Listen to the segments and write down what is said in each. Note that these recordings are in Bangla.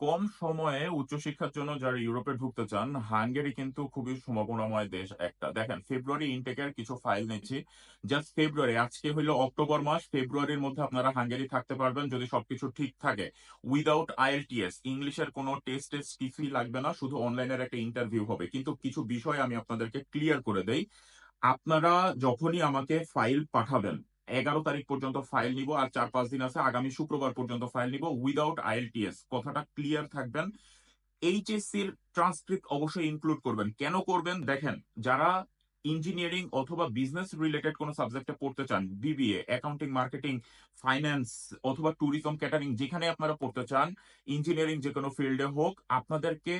কম সময়ে উচ্চশিক্ষার জন্য যারা ইউরোপে ঢুকতে চান, হাঙ্গেরি কিন্তু খুবই সম্ভাবনাময় দেশ একটা। দেখেন, ফেব্রুয়ারি ইনটেকের কিছু ফাইল নিচ্ছি। জাস্ট ফেব্রুয়ারি, আজকে হইল অক্টোবর মাস। ফেব্রুয়ারির মধ্যে আপনারা হাঙ্গেরি থাকতে পারবেন যদি সবকিছু ঠিক থাকে। উইদাউট আইএলটিএস ইংলিশের কোনো টেস্ট টেস্ট কিছুই লাগবে না, শুধু অনলাইনের একটা ইন্টারভিউ হবে। কিন্তু কিছু বিষয় আমি আপনাদেরকে ক্লিয়ার করে দেই। আপনারা যখনই আমাকে ফাইল পাঠাবেন এগারো তারিখ পর্যন্ত ফাইল নিব আর চার পাঁচ দিন আছে, আগামী শুক্রবার পর্যন্ত ফাইল নিব উইদাউট আইএলটিএস কথাটা ক্লিয়ার থাকবেন। এইচএসসির ট্রান্সক্রিপ্ট অবশ্যই ইনক্লুড করবেন। কেন করবেন? দেখেন, যারা ইঞ্জিনিয়ারিং অথবা বিজনেস রিলেটেড কোনো সাবজেক্টে পড়তে চান বিবিএ অ্যাকাউন্টিং মার্কেটিং ফাইন্যান্স অথবা ট্যুরিজম ক্যাটারিং যেখানে আপনারা পড়তে চান ইঞ্জিনিয়ারিং যে কোনো ফিল্ডে হোক, আপনাদেরকে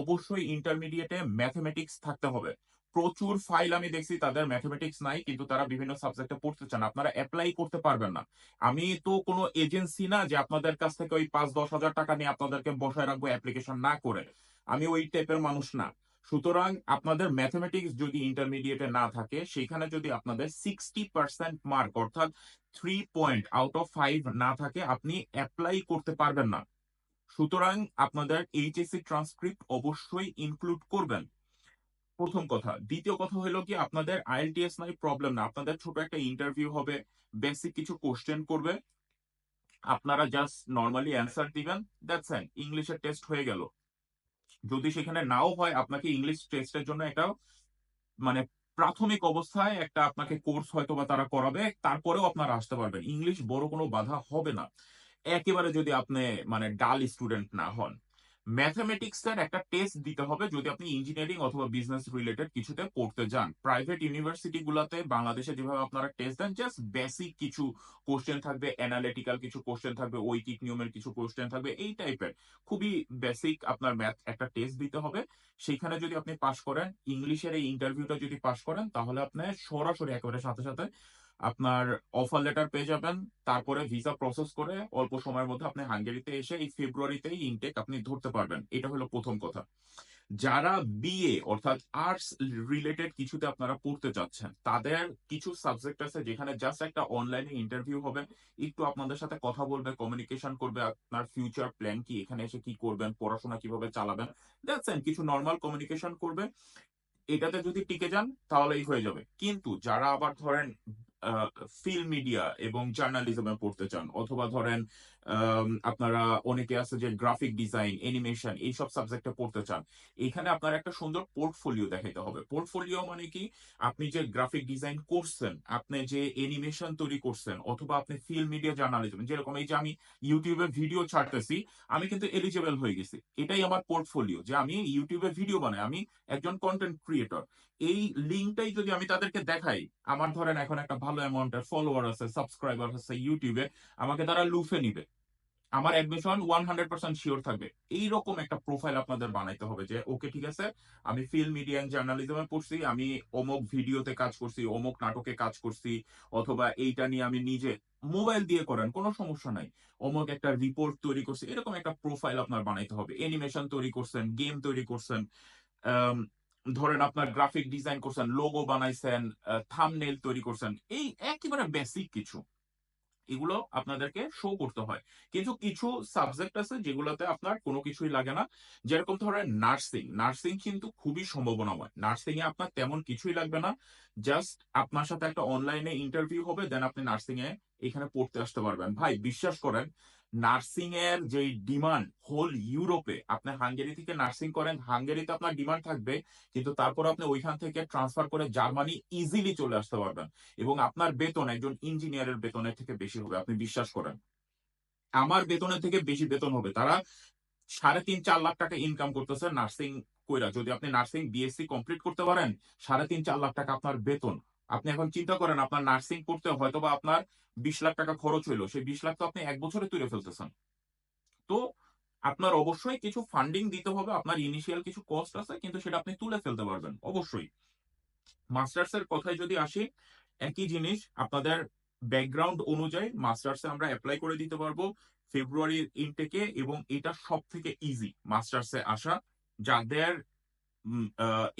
অবশ্যই ইন্টারমিডিয়েটে ম্যাথমেটিক্স থাকতে হবে। প্রচুর ফাইল আমি দেখছি, তাদের ম্যাথমেটিক্স নাই, কিন্তু তারা বিভিন্ন সাবজেক্টে পড়তে চান। আপনারা অ্যাপ্লাই করতে পারবেন না। আমি তো কোনো এজেন্সি না যে আপনাদের কাছ থেকে ওই পাঁচ, দশ হাজার টাকা নিয়ে আপনাদেরকে বসায় রাখব অ্যাপ্লিকেশন না করে। আমি ওই টাইপের মানুষ না। সুতরাং আপনাদের ম্যাথমেটিক্স যদি ইন্টারমিডিয়েটে না থাকে, সেখানে যদি আপনাদের সিক্সটি পার্সেন্ট মার্ক অর্থাৎ three point out of five না থাকে, আপনি অ্যাপ্লাই করতে পারবেন না। সুতরাং আপনাদের এইচএসসি ট্রান্সক্রিপ্ট অবশ্যই ইনক্লুড করবেন। প্রথম কথা। দ্বিতীয় কথা হলো কি, আপনাদের আইএলটিএস নাই প্রবলেম না। আপনাদের ছোট একটা ইন্টারভিউ হবে বেসিক কিছু কোশ্চেন করবে। আপনারা জাস্ট নর্মালি অ্যান্সার দিবেন দ্যাটস এন্ড ইংলিশের টেস্ট হয়ে গেল। যদি সেখানে নাও হয়, আপনাকে ইংলিশ টেস্টের জন্য একটা মানে প্রাথমিক অবস্থায় একটা আপনাকে কোর্স হয়তো বা তারা করাবে, তারপরেও আপনারা আসতে পারবেন। ইংলিশ বড় কোনো বাধা হবে না। একেবারে যদি আপনি মানে ডাল স্টুডেন্ট না হন। ম্যাথামেটিক্সের একটা টেস্ট দিতে হবে যদি আপনি ইঞ্জিনিয়ারিং অথবা বিজনেস রিলেটেড কিছুতে পড়তে যান। প্রাইভেট ইউনিভার্সিটি গুলাতে বাংলাদেশে যেভাবে আপনারা টেস্ট দেন জাস্ট বেসিক কিছু কোশ্চেন থাকবে অ্যানালিটিক্যাল কিছু কোশ্চেন থাকবে, ঐকিক নিয়মের কিছু কোশ্চেন থাকবে, এই টাইপের খুবই বেসিক আপনার ম্যাথ একটা টেস্ট দিতে হবে। সেইখানে যদি আপনি পাশ করেন ইংলিশের এই ইন্টারভিউটা যদি পাশ করেন, তাহলে আপনি সরাসরি একেবারে সাথে সাথে আপনার অফার লেটার পেয়ে যাবেন, তারপরে ভিসা প্রসেস করে অল্প সময়ের মধ্যে আপনি হাঙ্গেরিতে এসে এই ফেব্রুয়ারিতেই ইনটেক আপনি ধরতে পারবেন। এটা হলো প্রথম কথা। যারা বিএ অর্থাৎ আর্টস রিলেটেড কিছুতে আপনারা পড়তে চাচ্ছেন তাদের কিছু সাবজেক্ট আছে যেখানে জাস্ট একটা অনলাইনে ইন্টারভিউ হবে। একটু আপনাদের সাথে কথা বলবে কমিউনিকেশন করবে, আপনার ফিউচার প্ল্যান কি, এখানে এসে কি করবেন, পড়াশোনা কীভাবে চালাবেন। দেখছেন কিছু নর্মাল কমিউনিকেশন করবে। এটাতে যদি টিকে যান, তাহলেই হয়ে যাবে। কিন্তু যারা আবার ধরেন ফিল্ম মিডিয়া এবং জার্নালিজমে পড়তে চান। অথবা ধরেন আপনারা অনেকে আছে যে গ্রাফিক ডিজাইন অ্যানিমেশন এইসব সাবজেক্টে পড়তে চান। এখানে আপনার একটা সুন্দর পোর্টফোলিও দেখাইতে হবে। পোর্টফোলিও মানে কি? আপনি যে গ্রাফিক ডিজাইন করছেন, আপনি যে অ্যানিমেশন তৈরি করছেন, অথবা আপনি ফিল্ম মিডিয়া জার্নালিজম যেরকম এই যে আমি ইউটিউবে ভিডিও ছাড়তেছি, আমি কিন্তু এলিজেবল হয়ে গেছি। এটাই আমার পোর্টফোলিও যে আমি ইউটিউবে ভিডিও বানাই, আমি একজন কন্টেন্ট ক্রিয়েটর এই লিঙ্কটাই যদি আমি তাদেরকে দেখাই, আমার ধরেন এখন একটা অ্যামাউন্টের ফলোয়ার আছে সাবস্ক্রাইবার আছে ইউটিউবে আমাকে তারা লুফে নিবে। আমার admission one hundred percent sure থাকবে। এইরকম একটা প্রোফাইল আপনাদের বানাইতে হবে যে ওকে ঠিক আছে, আমি ফিল্ম মিডিয়া অ্যান্ড জার্নালিজমে পড়ছি, আমি অমুক ভিডিওতে কাজ করছি, অমুক নাটকে কাজ করছি, অথবা এইটা নিয়ে আমি নিজে মোবাইল দিয়ে করেন, কোনো সমস্যা নাই। অমুক একটা রিপোর্ট তৈরি করছি, এরকম একটা প্রোফাইল আপনার বানাইতে হবে। অ্যানিমেশন তৈরি করছেন গেম তৈরি করছেন ধরেন আপনার গ্রাফিক ডিজাইন করছেন লোগো বানাইছেন থামনেল তৈরি করছেন, এই একেবারে বেসিক কিছু। এগুলো আপনাদেরকে শো করতে হয়। কিন্তু কিছু সাবজেক্ট আছে যেগুলোতে আপনার কোনো কিছুই লাগে না। যেরকম ধরেন নার্সিং নার্সিং কিন্তু খুবই সম্ভাবনাময়। নার্সিং এ আপনার তেমন কিছুই লাগবে না। জাস্ট আপনার সাথে একটা অনলাইনে ইন্টারভিউ হবে দেন আপনি নার্সিং এ এখানে পড়তে আসতে পারবেন। ভাই, বিশ্বাস করেন নার্সিং এর যে ডিমান্ড হোল ইউরোপে আপনি হাঙ্গেরি থেকে নার্সিং করেন হাঙ্গেরিতে আপনার ডিমান্ড থাকবে, কিন্তু তারপর আপনি ওইখান থেকে ট্রান্সফার করে জার্মানি ইজিলি চলে আসতে পারবেন। এবং আপনার বেতন, একজন ইঞ্জিনিয়ারের বেতনের থেকে বেশি হবে, আপনি বিশ্বাস করেন। আমার বেতনের থেকে বেশি বেতন হবে। তারা সাড়ে তিন, চার লাখ টাকা ইনকাম করতেছে নার্সিং কইরা। যদি আপনি নার্সিং বিএসসি কমপ্লিট করতে পারেন, সাড়ে তিন, চার লাখ টাকা আপনার বেতন। আপনি এখন চিন্তা করেন, আপনার নার্সিং করতে হয়তো বা আপনার বিশ লাখ টাকা খরচ হইল, সেই বিশ লাখ তো আপনি এক বছরে তুলে ফেলতেছেন। তো আপনার অবশ্যই কিছু ফান্ডিং দিতে হবে, আপনার ইনিশিয়াল কিছু কস্ট আছে, কিন্তু সেটা আপনি তুলে ফেলতে পারবেন, অবশ্যই। মাস্টার্স এর কথায় যদি আসি, একই জিনিস আপনাদের ব্যাকগ্রাউন্ড অনুযায়ী মাস্টার্সে আমরা অ্যাপ্লাই করে দিতে পারব ফেব্রুয়ারির ইনটেকে এবং এটা সব থেকে ইজি মাস্টার্সে আসা। যাদের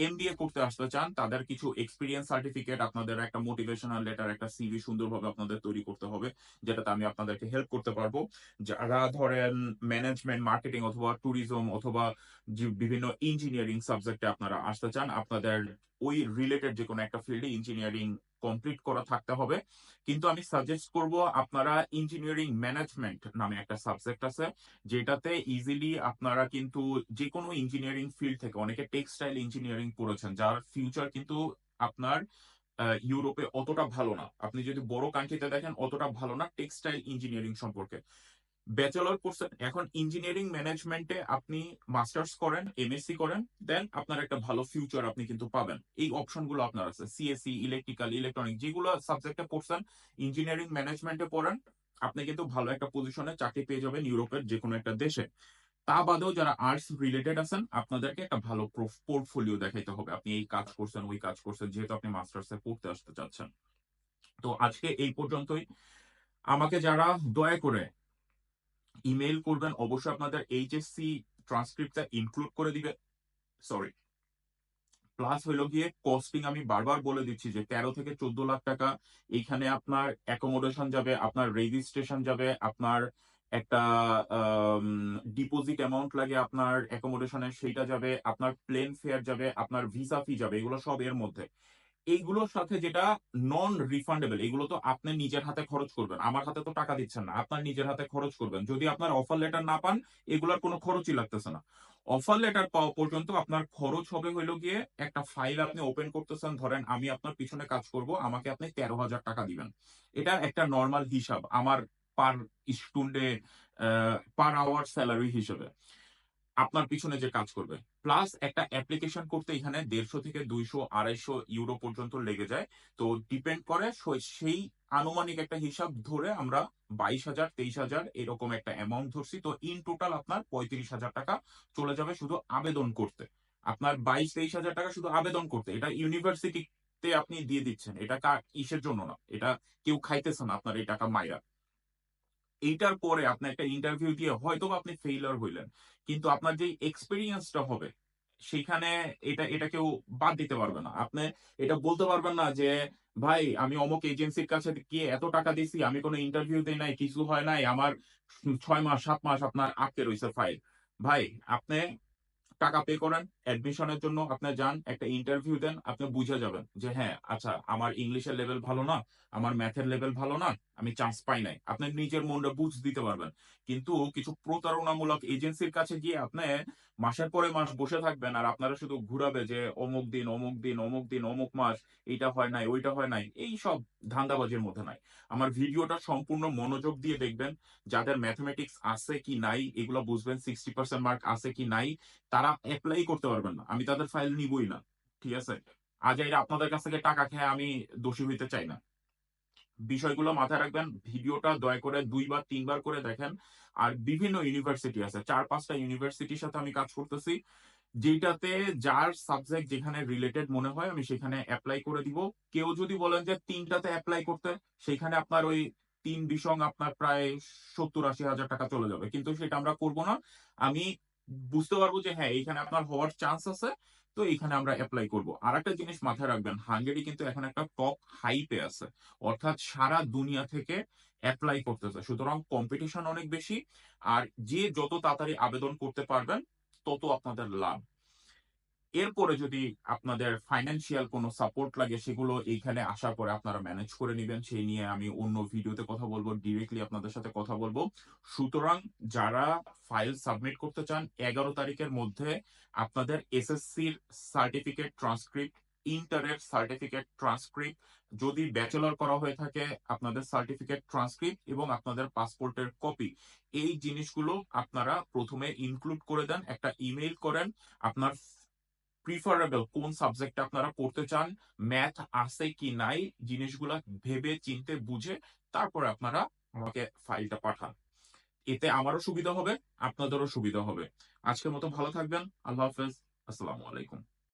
এমবিএ করতে আসতে চান, তাদের কিছু এক্সপিরিয়েন্স সার্টিফিকেট আপনাদের একটা মোটিভেশনাল লেটার একটা সিভি সুন্দরভাবে আপনাদের তৈরি করতে হবে, যেটাতে আমি আপনাদেরকে হেল্প করতে পারব। যারা ধরেন ম্যানেজমেন্ট মার্কেটিং অথবা ট্যুরিজম অথবা বিভিন্ন ইঞ্জিনিয়ারিং সাবজেক্টে আপনারা আসতে চান, আপনাদের ওই রিলেটেড যে কোনো একটা ফিল্ডে ইঞ্জিনিয়ারিং কমপ্লিট করা থাকতে হবে। কিন্তু আমি সাজেস্ট করব আপনারা ইঞ্জিনিয়ারিং ম্যানেজমেন্ট নামে একটা সাবজেক্ট আছে, যেটাতে ইজিলি আপনারা কিন্তু যে কোনো ইঞ্জিনিয়ারিং ফিল্ড থেকে, অনেকে টেক্সটাইল ইঞ্জিনিয়ারিং করেছেন যার ফিউচার কিন্তু আপনার ইউরোপে অতটা ভালো না। আপনি যদি বড় কান্ট্রিতে দেখেন, অতটা ভালো না টেক্সটাইল ইঞ্জিনিয়ারিং সম্পর্কে। ব্যাচেলর করছেন এখন ইঞ্জিনিয়ারিং ম্যানেজমেন্টে আপনি মাস্টার্স করেন এমএসসি করেন দেন আপনার একটা ভালো ফিউচার আপনি কিন্তু পাবেন। এই অপশনগুলো আপনার আছে। সিএসসি ইলেকট্রিক্যাল ইলেকট্রনিক যেগুলো সাবজেক্টে পড়ছেন ইঞ্জিনিয়ারিং ম্যানেজমেন্টে পড়েন, আপনি কিন্তু ভালো একটা পজিশনে চাকরি পেয়ে যাবেন ইউরোপের যে কোনো একটা দেশে। তা বাদেও যারা আর্টস রিলেটেড আছেন, আপনাদেরকে একটা ভালো পোর্টফোলিও দেখাইতে হবে। আপনি এই কাজ করছেন, ওই কাজ করছেন, যেহেতু আপনি মাস্টার্সে পড়তে আসতে চাচ্ছেন। তো আজকে এই পর্যন্তই। আমাকে যারা দয়া করে ইমেল করবেন, অবশ্যই আপনাদের এইচএসসি ট্রান্সক্রিপ্টটা ইনক্লুড করে দিবে। সরি। প্লাস হইল গিয়ে কস্টিং আমি বারবার বলে দিচ্ছি যে তেরো থেকে চোদ্দ লাখ টাকা এইখানে আপনার অ্যাকোমোডেশন যাবে, আপনার রেজিস্ট্রেশন যাবে, আপনার একটা ডিপোজিট অ্যামাউন্ট লাগে আপনার অ্যাকোমোডেশনের সেইটা যাবে, আপনার প্লেন ফেয়ার যাবে, আপনার ভিসা ফি যাবে, এগুলো সব এর মধ্যে। এইগুলোর সাথে যেটা নন রিফান্ডেবল এগুলো তো আপনি নিজের হাতে খরচ করবেন। আমার হাতে তো টাকা দিচ্ছেন না, আপনার নিজের হাতে খরচ করবেন। যদি আপনার অফার লেটার না পান, এগুলোর কোনো খরচই লাগতেছে না। অফার লেটার পাওয়া পর্যন্ত আপনার খরচ হবে হইল গিয়ে একটা ফাইল আপনি ওপেন করতেছেন, ধরেন আমি আপনার পিছনে কাজ করব, আমাকে আপনি তেরো হাজার টাকা দিবেন। এটা একটা নর্মাল হিসাব, আমার পার স্টুডেন্টে পার আওয়ার স্যালারি হিসেবে। আপনার পিছনে যে কাজ করবে। প্লাস একটা অ্যাপ্লিকেশন করতে এখানে দেড়শো থেকে দুইশো, আড়াইশো ইউরো পর্যন্ত লেগে যায়। তো ডিপেন্ড করে সেই আনুমানিক একটা হিসাব ধরে আমরা বাইশ হাজার, তেইশ হাজার এরকম একটা অ্যামাউন্ট ধরছি। তো ইন টোটাল আপনার পঁয়ত্রিশ হাজার টাকা চলে যাবে শুধু আবেদন করতে। আপনার বাইশ, তেইশ হাজার টাকা শুধু আবেদন করতে। এটা ইউনিভার্সিটিতে আপনি দিয়ে দিচ্ছেন। এটা কার ইসের জন্য না? এটা কেউ খাইতেছে না আপনার এই টাকা মাইরা। এইটার পরে আপনি একটা ইন্টারভিউ দিয়ে হয়তো আপনি ফেইলার হইলেন। কিন্তু আপনার যে এক্সপিরিয়েন্সটা হবে, সেখানে এটা এটা কেউ বাদ দিতে পারবে না। আপনি এটা বলতে পারবেন না যে, ভাই, আমি অমুক এজেন্সির কাছে গিয়ে এত টাকা দিছি আমি কোনো ইন্টারভিউ দিই নাই, কিছু হয় নাই, আমার ছয় মাস, সাত মাস আপনার আটকে রয়েছে ফাইল ভাই, আপনি টাকা পে করেন অ্যাডমিশনের জন্য আপনি যান একটা ইন্টারভিউ দেন আপনি বুঝে যাবেন যে হ্যাঁ আচ্ছা আমার ইংলিশের লেভেল ভালো না আমার ম্যাথের লেভেল ভালো না আমি চান্স পাই নাই। আপনি নিজের মনটা বুঝ দিতে পারবেন। কিন্তু কিছু প্রতারণামূলক এজেন্সির কাছে গিয়ে আপনি মাসের পরে মাস বসে থাকবেন আর আপনারা শুধু ঘুরাবে যে অমুক দিন অমুক দিন অমুক দিন অমুক মাস এইটা হয় নাই ওইটা হয় নাই এই সব ধান্দাবাজির মধ্যে নাই। আমার ভিডিওটা সম্পূর্ণ মনোযোগ দিয়ে দেখবেন যাদের ম্যাথমেটিক্স আছে কি নাই এগুলো বুঝবেন সিক্সটি পার্সেন্ট মার্ক আছে কি নাই তারা অ্যাপ্লাই করতে পারবেন না। আমি তাদের ফাইল নিবই না, ঠিক আছে? আজ এরা আপনাদের কাছ থেকে টাকা খেয়ে আমি দোষী হইতে চাই না। বিষয়গুলো মাথায় রাখবেন, ভিডিওটা দয়া করে দুইবার, তিনবার করে দেখেন। আর বিভিন্ন ইউনিভার্সিটি আছে, চার পাঁচটা ইউনিভার্সিটির সাথে আমি কাজ করতেছি, যেটাতে যার সাবজেক্ট যেখানে রিলেটেড মনে হয় আমি সেখানে অ্যাপ্লাই করে দিব। কেউ যদি বলেন যে তিনটাতে অ্যাপ্লাই করতে, সেখানে আপনার ওই তিন বিষং আপনার প্রায় সত্তর আশি হাজার টাকা চলে যাবে। কিন্তু সেটা আমরা করব না। আমি বুঝতে পারব যে হ্যাঁ এখানে আপনার হওয়ার চান্স আছে, তো এখানে আমরা অ্যাপ্লাই করব। আর একটা জিনিস মাথায় রাখবেন, হাঙ্গেরি কিন্তু এখন একটা টপ হাইপে আছে, অর্থাৎ সারা দুনিয়া থেকে অ্যাপ্লাই করতেছে। সুতরাং কম্পিটিশন অনেক বেশি, আর যে যত তাড়াতাড়ি আবেদন করতে পারবেন, তত আপনাদের লাভ। এরপরে যদি আপনাদের ফাইন্যান্সিয়াল কোনো সাপোর্ট লাগে, সেগুলো এইখানে আসার পরে আপনারা ম্যানেজ করে নেবেন। সেই নিয়ে আমি অন্য ভিডিওতে কথা বলব ডিরেক্টলি আপনাদের সাথে কথা বলব। সুতরাং যারা ফাইল সাবমিট করতে চান, এগারো তারিখের মধ্যে আপনাদের এসএসসির সার্টিফিকেট ট্রান্সক্রিপ্ট ইন্টারের সার্টিফিকেট ট্রান্সক্রিপ্ট যদি ব্যাচেলর করা হয়ে থাকে আপনাদের সার্টিফিকেট ট্রান্সক্রিপ্ট এবং আপনাদের পাসপোর্টের কপি এই জিনিসগুলো আপনারা প্রথমে ইনক্লুড করে দেন, একটা ইমেইল করেন, আপনার প্রিফারেবল কোন সাবজেক্ট আপনারা পড়তে চান ম্যাথ আছে কি নাই, জিনিসগুলা ভেবে, চিনতে, বুঝে তারপরে আপনারা আমাকে ফাইলটা পাঠান। এতে আমারও সুবিধা হবে, আপনাদেরও সুবিধা হবে। আজকের মতো ভালো থাকবেন, আল্লাহ হাফেজ, আসসালামু আলাইকুম।